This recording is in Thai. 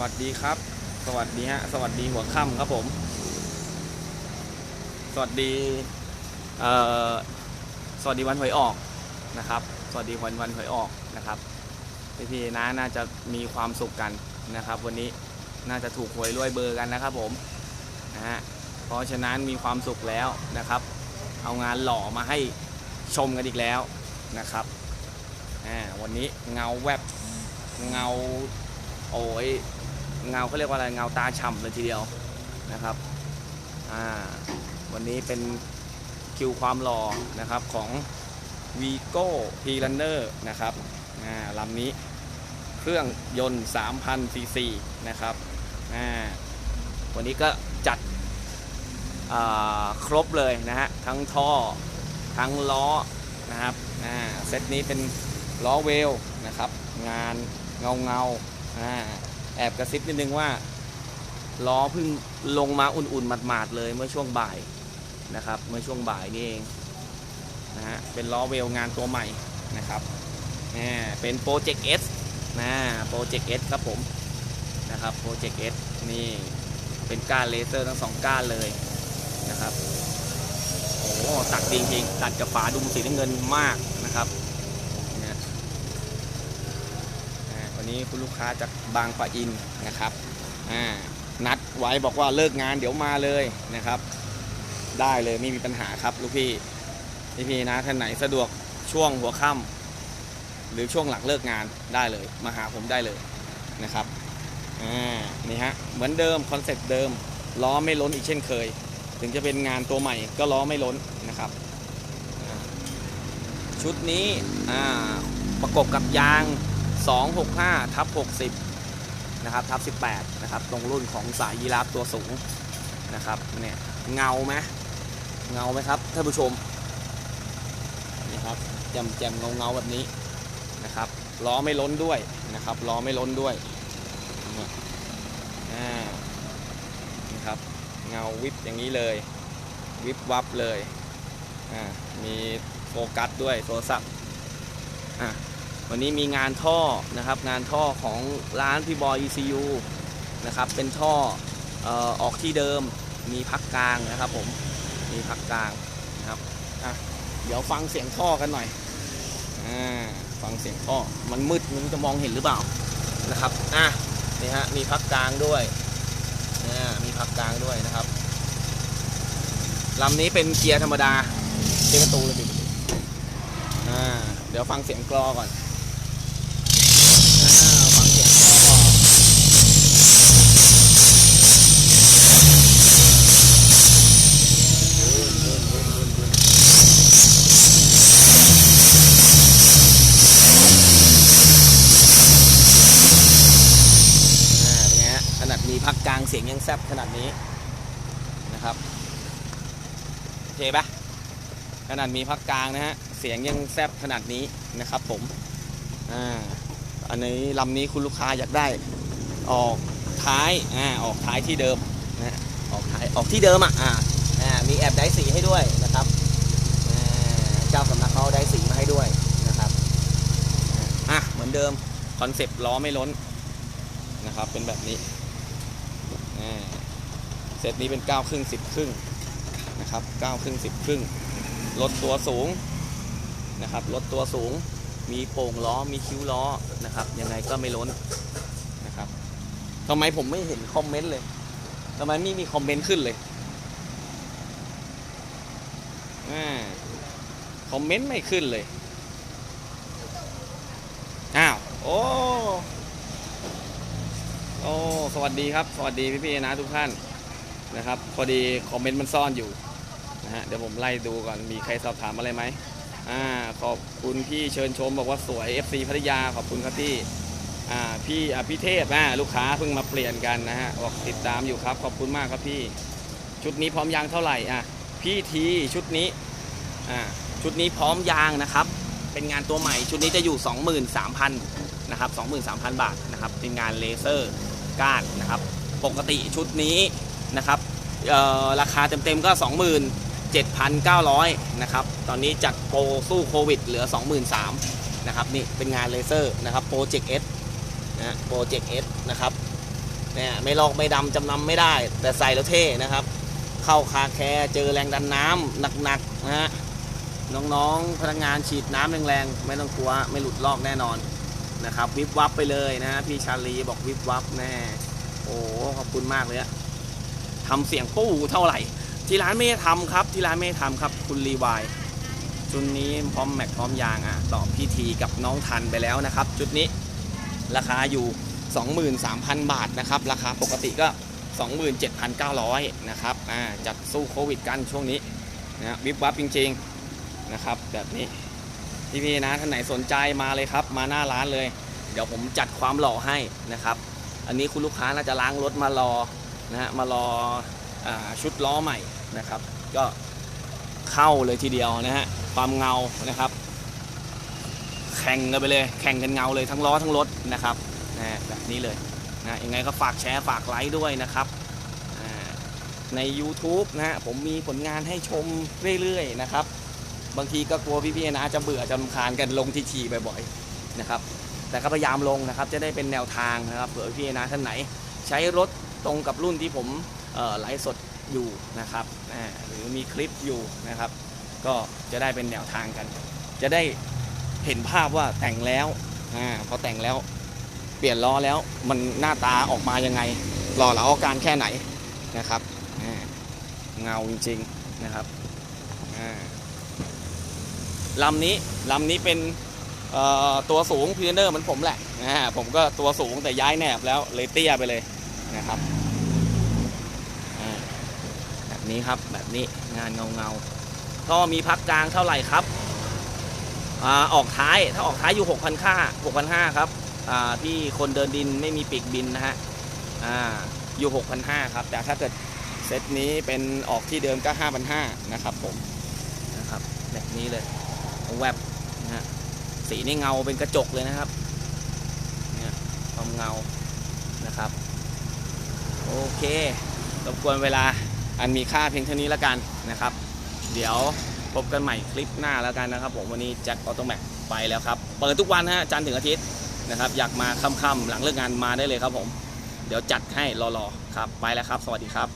วัสดีครับ สวัสดีฮะ สวัสดีหัวค่ำครับผม สวัสดีเอ่อสวัสดีวันหวยออกนะครับ สวัสดีวันวันหวยออกนะครับพี่พี่ๆนะน่าจะมีความสุขกันนะครับ วันนี้น่าจะถูกหวยรวยเบอร์กันนะครับผมนะฮะเพราะฉะนั้นมีความสุขแล้วนะครับ เอางานหล่อมาให้ชมกันอีกแล้วนะครับอ่าวันนี้เงาแวบเงาโอ้ย เงาเขาเรียกว่าอะไรเงาตาฉ่ำเลยทีเดียวนะครับอ่าวันนี้เป็นคิวความหล่อนะครับของ v i g o p r u n n e r นะครับอ่าลำนี้เครื่องยนต์ 3,000 ซีซีนะครับอ่าวันนี้ก็จัดอ่าครบเลยนะฮะทั้งท่อทั้งล้อนะครับอ่าเซตนี้เป็นล้อเวลนะครับ งานเงาเงาอ่า แอบกระซิบนิดนึงว่าล้อเพิ่งลงมาอุ่นๆหมาดๆเลยเมื่อช่วงบ่ายนะครับ เมื่อช่วงบ่ายนี่เองนะฮะเป็นล้อเวลงานตัวใหม่นะครับอ่เป็นโปรเจกต์ S นะโปรเจกต์ S ครับผมนะครับโปรเจกต์ S นี่เป็นก้านเลเซอร์ทั้งสองก้านเลยนะครับโอ้ตัดจริงๆตัดกับฝาดุมสีน้ำเงินมากนะครับเนี่ยอ่าวั นนี้คุณลูกค้าจากบางปะอินนะครับนัดไว้บอกว่าเลิกงานเดี๋ยวมาเลยนะครับ ได้เลยไม่มีปัญหาครับลูกพี่พี่พี่ๆนะท่านไหนสะดวกช่วงหัวค่ำหรือช่วงหลังเลิกงานได้เลย มาหาผมได้เลยนะครับนี่ฮะเหมือนเดิมคอนเซ็ปต์เดิมล้อไม่ล้นอีกเช่นเคย ถึงจะเป็นงานตัวใหม่ก็ล้อไม่ล้นนะครับ ชุดนี้ประกบกับยาง 265ทับ60นะครับทับ18นะครับตรงรุ่นของสายยีราฟตัวสูงนะครับเนี่ยเงาไหมเงาไหมครับท่านผู้ชมนี่ครับแจมแจมเงาเงาแบบนี้นะครับล้อไม่ล้นด้วยนะครับล้อไม่ล้นด้วยเนี่ยนะครับเงาวิบอย่างนี้เลย วิบวับเลยอ่ามีโฟกัสด้วยโทรศัพท์อะ วันนี้มีงานท่อนะครับงานท่อของร้านพี่บอย ECU นะครับเป็นท่อออกที่เดิมมีพักกลางนะครับผมมีพักกลางนะครับอะเดี๋ยวฟังเสียงท่อกันหน่อยอ่าฟังเสียงท่อมันมืดมันจะมองเห็นหรือเปล่านะครับอะนี่ฮะมีพักกลางด้วยมีพักกลางด้วยนะครับลำนี้เป็นเกียร์ธรรมดาเกียร์ประตูเลยดิอ่าเดี๋ยวฟังเสียงกรอก่อน ขนาดมีพักกลางเสียงยังแซบขนาดนี้นะครับโอเคปะขนาดมีพักกลางนะฮะเสียงยังแซบขนาดนี้นะครับ ผมอ่าอันนี้ลำนี้คุณลูกค้าอยากได้ ออกท้ายอ่าออกท้ายที่เดิมนะฮะออกท้ายออกที่เดิมอะอ่าอ่ามีแอบได้สีให้ด้วยนะครับอ่าเจ้าสำนักเขาได้สีมาให้ด้วยนะครับอะเหมือนเดิมคอนเซปต์ล้อไม่ล้นนะครับเป็นแบบนี้ เซตนี้เป็น 9 ครึ่ง 10 ครึ่งนะครับ 9 ครึ่ง 10 ครึ่งลดตัวสูงนะครับลดตัวสูง มีโป่งล้อ มีคิ้วล้อนะครับ ยังไงก็ไม่ล้นนะครับทำไมผมไม่เห็นคอมเมนต์เลยทำไมไม่มีคอมเมนต์ขึ้นเลยอ่าคอมเมนต์ไม่ขึ้นเลย อ้าว โอ้ โอ้ สวัสดีครับ สวัสดีพี่ๆนะทุกท่านนะครับพอดีคอมเมนต์มันซ่อนอยู่นะฮะเดี๋ยวผมไล่ดูก่อนมีใครสอบถามอะไรไหมอ่าขอบคุณพี่เชิญชมบอกว่าสวย FC พัทยาขอบคุณครับพี่อ่าพี่อภิเทพอ่าลูกค้าเพิ่งมาเปลี่ยนกันนะฮะบอกติดตามอยู่ครับ ขอบคุณมากครับพี่ชุดนี้พร้อมยางเท่าไหร่อะพี่ทีชุดนี้อ่าชุดนี้พร้อมยางนะครับเป็นงานตัวใหม่ชุดนี้จะอยู่ 23,000นะครับ23,000 บาทนะครับเป็นงานเลเซอร์ ก้านนะครับ ปกติชุดนี้นะครับราคาเต็มๆก็ 27,900นะครับ ตอนนี้จัดโปรสู้โควิดเหลือ 23,000นะครับนี่เป็นงานเลเซอร์นะครับโปรเจกต์เอสนะโปรเจกต์เอสนะครับเนี่ยไม่ลอกไม่ดำจำนำไม่ได้ แต่ใส่แล้วเท่นะครับ เข้าคาแคร์เจอแรงดันน้ำหนักๆนะฮะน้องๆพนักงานฉีดน้ำแรงๆ ไม่ต้องกลัว ไม่หลุดลอกแน่นอน นะครับวิบวับไปเลยนะ พี่ชาลีบอกวิบวับแน่โอ้ขอบคุณมากเลยอะทำเสียงปู้เท่าไหร่ ที่ร้านไม่ได้ทำครับ ที่ร้านไม่ได้ทำครับ คุณรีวายชุดนี้พร้อมแม็กพร้อมยางอะตอบพี่ทีกับน้องทันไปแล้วนะครับชุดนี้ราคาอยู่ 23,000 บาทนะครับ ราคาปกติก็ 27,900 นะครับอ่าจัดสู้โควิดกันช่วงนี้นะวิบวับจริงๆนะครับแบบนี้ พี่ๆนะท่านไหนสนใจมาเลยครับ มาหน้าร้านเลย เดี๋ยวผมจัดความหล่อให้นะครับ อันนี้คุณลูกค้าน่าจะล้างรถมารอนะฮะมารออชุดล้อใหม่นะครับ ก็เข้าเลยทีเดียวนะฮะความเงานะครับ แข่งกันไปเลย แข่งกันเงาเลยทั้งล้อทั้งรถนะครับนะแบบนี้เลยนะยังไงก็ฝากแชร์ฝากไลค์ด้วยนะครับใน YouTube นะฮะผมมีผลงานให้ชมเรื่อยๆนะครับ บางทีก็กลัวพี่ๆนะจะเบื่อจะรำคาญกันลงทีๆบ่อยๆนะครับ แต่ก็พยายามลงนะครับจะได้เป็นแนวทางนะครับเผื่อพี่ๆนะท่านไหน ใช้รถตรงกับรุ่นที่ผมไลฟ์สดอยู่นะครับหรือมีคลิปอยู่นะครับ ก็จะได้เป็นแนวทางกัน จะได้เห็นภาพว่าแต่งแล้วอพอแต่งแล้วเปลี่ยนล้อแล้วมันหน้าตาออกมายังไงหล่อเหลาอาการแค่ไหนนะครับเงาจริงๆนะครับอ่า ลำนี้ลำนี้เป็นตัวสูงพีเนอร์เหมือนผมแหละอ่าผมก็ตัวสูงแต่ย้ายแนบแล้วเลยเตี้ยไปเลยนะครับแบบนี้ครับแบบนี้งานเงาเงาก็มีพักกลางเท่าไหร่ครับอออกท้ายถ้าออกท้ายอยู่6,000ค่า6,500ครับที่คนเดินดินไม่มีปีกบินนะฮะอ่าอยู่6,500ครับแต่ถ้าเกิดเซตนี้เป็นออกที่เดิมก็5,500นะครับผมนะครับแบบนี้เลย แวบนะฮะสีนี่เงาเป็นกระจกเลยนะครับเนี่ยความเงานะครับ โอเครบกวนเวลาอันมีค่าเพียงเท่านี้แล้วกันนะครับ เดี๋ยวพบกันใหม่คลิปหน้าแล้วกันนะครับ ผมวันนี้แจ็คออโตแมกไปแล้วครับ เปิดทุกวันฮะจันทร์ถึงอาทิตย์นะครับ อยากมาค่ำๆหลังเลิกงานมาได้เลยครับผม เดี๋ยวจัดให้รอๆครับ ไปแล้วครับ สวัสดีครับ